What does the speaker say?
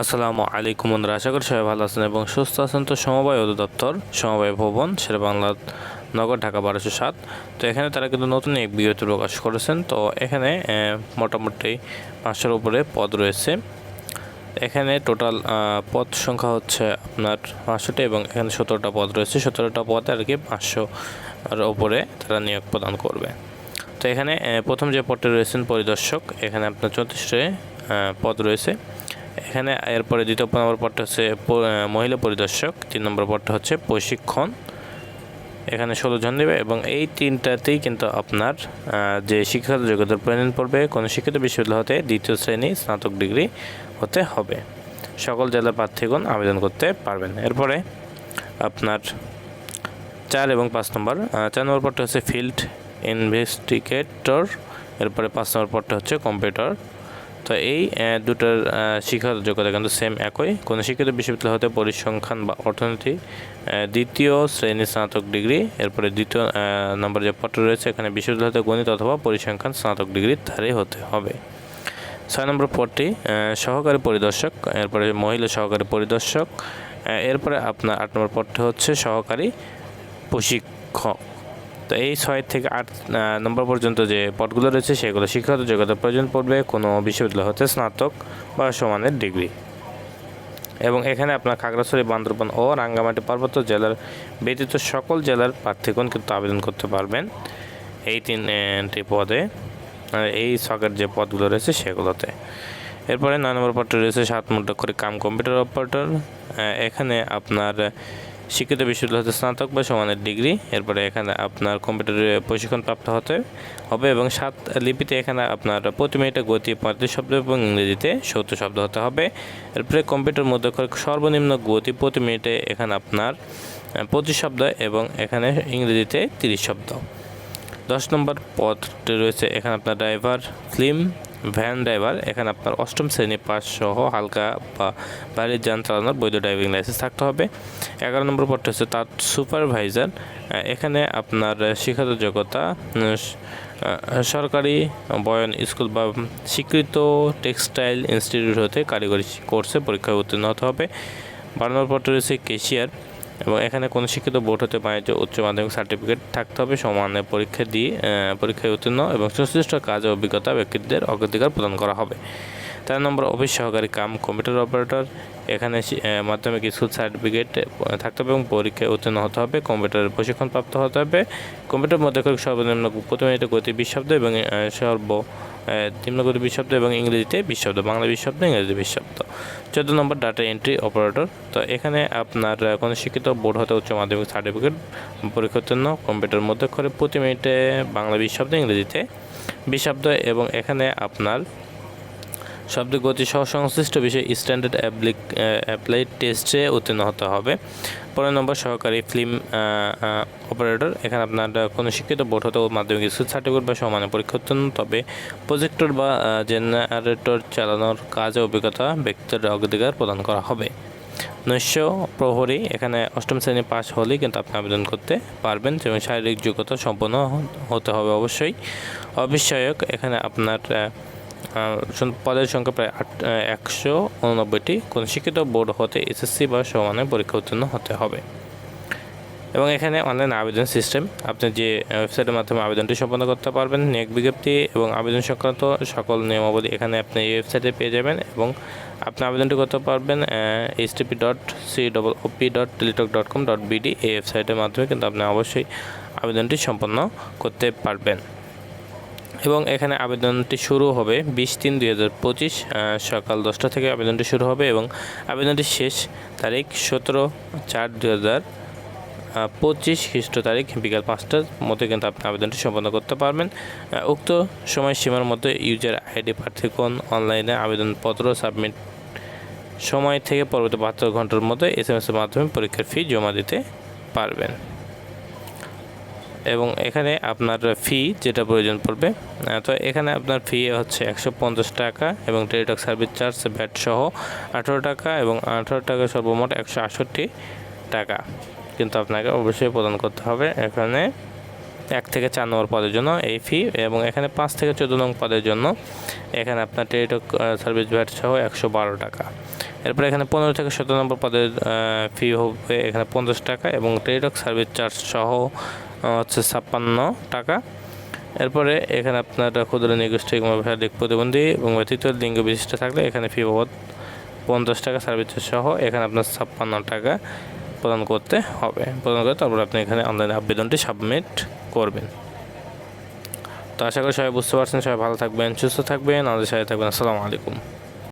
আসসালামু আলাইকুম বন্ধুরা, আশা করি সবাই ভালো আছেন এবং সুস্থ আছেন তো সমবায় অধিদপ্তর, সমবায় ভবন বাংলা নগর, ঢাকা বারোশো সাত। তো এখানে তারা কিন্তু নতুন এক বিজ্ঞপ্তি প্রকাশ করেছেন। তো এখানে মোটামুটি পাঁচশোর উপরে পদ রয়েছে। এখানে টোটাল পদ সংখ্যা হচ্ছে আপনার পাঁচশোটা এবং এখানে সতেরোটা পদ রয়েছে। সতেরোটা পদে আর কি পাঁচশোর উপরে তারা নিয়োগ প্রদান করবে। তো এখানে প্রথম যে পদটি রয়েছেন পরিদর্শক, এখানে আপনার চৌত্রিশটি পদ রয়েছে। এখানে এরপরে দ্বিতীয় নম্বর পদটা হচ্ছে মহিলা পরিদর্শক। তিন নম্বর পদটা হচ্ছে প্রশিক্ষণ। এখানে ষোলো জন দেবে এবং এই তিনটাতেই কিন্তু আপনার যে শিক্ষাগত যোগ্যতার প্রয়োজন পড়বে কোনো শিক্ষিত বিশ্ববিদ্যালয় হতে দ্বিতীয় শ্রেণি স্নাতক ডিগ্রি হতে হবে। সকল জেলার প্রার্থীগণ আবেদন করতে পারবেন। এরপরে আপনার চার এবং পাঁচ নম্বর চার নম্বর পদটা হচ্ছে ফিল্ড ইনভেস্টিগেটর। এরপরে পাঁচ নম্বর পদটা হচ্ছে কম্পিউটার তো এই দুটোর শিক্ষাগত যোগ্যতা কিন্তু সেম একই। কোনো শিক্ষিত বিশ্ববিদ্যালয় হতে পরিসংখ্যান বা অর্থনীতি দ্বিতীয় শ্রেণি স্নাতক ডিগ্রি, এরপরে দ্বিতীয় নম্বর যে পত্র রয়েছে, এখানে বিশ্ববিদ্যালয় হতে গণিত অথবা পরিসংখ্যান স্নাতক ডিগ্রির ধারে হতে হবে। ছয় নম্বর পদটি সহকারী পরিদর্শক, এরপরে মহিলা সহকারী পরিদর্শক এরপরে আপনার আট নম্বর পদটি হচ্ছে সহকারী প্রশিক্ষক। তো এই ছয় থেকে আট নম্বর পর্যন্ত যে পদগুলো রয়েছে, সেগুলো শিক্ষাগত যোগ্যতা প্রয়োজন পড়বে কোনো বিশ্ববিদ্যালয় হতে স্নাতক বা সমানের ডিগ্রি। এবং এখানে আপনার খাগড়াছড়ি, বান্দরবান ও রাঙ্গামাটি পার্বত্য জেলার ব্যতীত সকল জেলার প্রার্থীগণ কিন্তু আবেদন করতে পারবেন এই তিনটি পদে এই ছকের যে পদগুলো রয়েছে সেগুলোতে। এরপরে নয় নম্বর পদটি রয়েছে সাত মুদ্রা করে কাম কম্পিউটার অপারেটর। এখানে আপনার শিক্ষিত বিশ্ববিদ্যালয় হতে স্নাতক বা সমানের ডিগ্রি, এরপরে এখানে আপনার কম্পিউটারে প্রশিক্ষণ প্রাপ্ত হতে হবে এবং সাত লিপিতে এখানে আপনার প্রতি মিনিটে গতি পঁয়ত্রিশ শব্দ এবং ইংরেজিতে সত্তর শব্দ হতে হবে। এরপরে কম্পিউটার মধ্যে সর্বনিম্ন গতি প্রতি মিনিটে এখানে আপনার পঁচিশ শব্দ এবং এখানে ইংরেজিতে তিরিশ শব্দ। দশ নম্বর পদটি রয়েছে এখানে আপনার ড্রাইভার ফিল্ম ভ্যান ড্রাইভার এখানে আপনার অষ্টম শ্রেণি পাস সহ হালকা বা বাড়ির যান চালানোর বৈধ ড্রাইভিং লাইসেন্স থাকতে হবে। এগারো নম্বর পদটি হচ্ছে তার সুপারভাইজার এখানে আপনার শিক্ষাগত যোগ্যতা সরকারি বয়ন স্কুল বা স্বীকৃত টেক্সটাইল ইনস্টিটিউট হতে কারিগরি কোর্সে পরীক্ষায় উত্তীর্ণ হতে হবে। বারো নম্বর পদটি রয়েছে কেশিয়ার এবং এখানে কোনো শিক্ষিত বোর্ড হতে বাণিজ্য উচ্চ মাধ্যমিক সার্টিফিকেট থাকতে হবে, সমানে পরীক্ষা দিয়ে পরীক্ষায় উত্তীর্ণ এবং সুনির্দিষ্ট কাজ ও অভিজ্ঞতা ব্যক্তিদের অগ্রাধিকার প্রদান করা হবে। তার নম্বর, অফিস সহকারী কাম, কম্পিউটার অপারেটর। এখানে মাধ্যমিক স্কুল সার্টিফিকেট থাকতে হবে এবং পরীক্ষায় উত্তীর্ণ হতে হবে, কম্পিউটারের প্রশিক্ষণ প্রাপ্ত হতে হবে। কম্পিউটার মধ্যে সর্বনিম্ন প্রতি গতি বিশ শব্দ এবং সর্ব আহ, নিম্ন গতি বিশ শব্দ এবং ইংরেজিতে বিশব্দ বাংলা বিশব্দ ইংরেজি বিশব্দ চোদ্দ নম্বর ডাটা এন্ট্রি অপারেটর। তো এখানে আপনার কোনো শিক্ষিত বোর্ড হতে উচ্চ মাধ্যমিক সার্টিফিকেট পরীক্ষার জন্য কম্পিউটার মধ্যে করে প্রতি মিনিটে বাংলা বিশব্দ ইংরেজিতে বিশব্দ এবং এখানে আপনার শব্দ গতি সহ সংশ্লিষ্ট বিষয়ে স্ট্যান্ডার্ড অ্যাপ্লিক অ্যাপ্লাইড টেস্টে উত্তীর্ণ হতে হবে। পনেরো নম্বর সহকারী ফিল্ম অপারেটর এখানে আপনার কোনো শিক্ষিত বোর্ড হতে মাধ্যমিক স্কুল সার্টিফিকেট বা সমানে পরীক্ষা উত্তীর্ণ, তবে প্রজেক্টর বা জেনারেটর চালানোর কাজে অভিজ্ঞতা ব্যক্তির অগ্রাধিকার প্রদান করা হবে। নৈশ প্রহরী, এখানে অষ্টম শ্রেণি পাস হলেই কিন্তু আপনি আবেদন করতে পারবেন যেমন শারীরিক যোগ্যতা সম্পন্ন হতে হবে অবশ্যই। অবিষয়ক, এখানে আপনার পদের সংখ্যা প্রায় আট একশো উননব্বইটি। কোনো শিক্ষিত বোর্ড হতে এসএসসি বা সমানে পরীক্ষা উত্তীর্ণ হতে হবে। এবং এখানে অনলাইন আবেদন সিস্টেম আপনি যে ওয়েবসাইটের মাধ্যমে আবেদনটি সম্পন্ন করতে পারবেন, নিয়োগ বিজ্ঞপ্তি এবং আবেদন সংক্রান্ত সকল নিয়মাবলী এখানে আপনি এই ওয়েবসাইটে পেয়ে যাবেন এবং আপনি আবেদনটি করতে পারবেন H TP dot C double OP dot Teletalk dot com dot BD এই ওয়েবসাইটের মাধ্যমে কিন্তু আপনি অবশ্যই আবেদনটি সম্পন্ন করতে পারবেন। এবং এখানে আবেদনটি শুরু হবে বিশ তিন দুই হাজার পঁচিশ সকাল দশটা থেকে আবেদনটি শুরু হবে এবং আবেদনটি শেষ তারিখ সতেরো চার দুই হাজার পঁচিশ খ্রিস্ট তারিখ বিকাল পাঁচটার মধ্যে কিন্তু আপনি আবেদনটি সম্পন্ন করতে পারবেন। উক্ত সময়সীমার মধ্যে ইউজার আইডি প্রার্থীগণ অনলাইনে আবেদনপত্র সাবমিট সময় থেকে পরবর্তী বাহাত্তর ঘণ্টার মধ্যে এস এম এর মাধ্যমে পরীক্ষার ফি জমা দিতে পারবেন। এবং এখানে আপনার ফি যেটা প্রয়োজন পড়বে তো এখানে আপনার ফি হচ্ছে একশো পঞ্চাশ টাকা এবং টেলিটক সার্ভিস চার্জ ভ্যাট সহ আঠারো টাকা এবং আঠারো টাকা সর্বমোট একশো আটষট্টি টাকা। কিন্তু আপনাকে অবশ্যই প্রদান করতে হবে এখানে এক থেকে চার নম্বর পদের জন্য এই ফি এবং এখানে পাঁচ থেকে চোদ্দ নম্বর পদের জন্য এখানে আপনার টেলিটক সার্ভিস ভ্যাট সহ একশো বারো টাকা। এরপর এখানে পনেরো থেকে সতেরো নম্বর পদের ফি হবে এখানে পঞ্চাশ টাকা এবং টেলিটক সার্ভিস চার্জ সহ হচ্ছে ছাপ্পান্ন টাকা। এরপরে এখানে আপনার ক্ষুদ্র নিগোষ্ঠী শারীরিক প্রতিবন্ধী এবং ব্যতীত লিঙ্গ বিশিষ্ট থাকলে এখানে ফি বাবদ পঞ্চাশ টাকা সার্ভিস সহ এখানে আপনার ছাপ্পান্ন টাকা প্রদান করতে হবে। প্রদান করে তারপর আপনি এখানে অনলাইনে আবেদনটি সাবমিট করবেন। তো আশা করি সবাই বুঝতে পারছেন, সবাই ভালো থাকবেন, সুস্থ থাকবেন, আমাদের সাথে থাকবেন। আসসালামু আলাইকুম।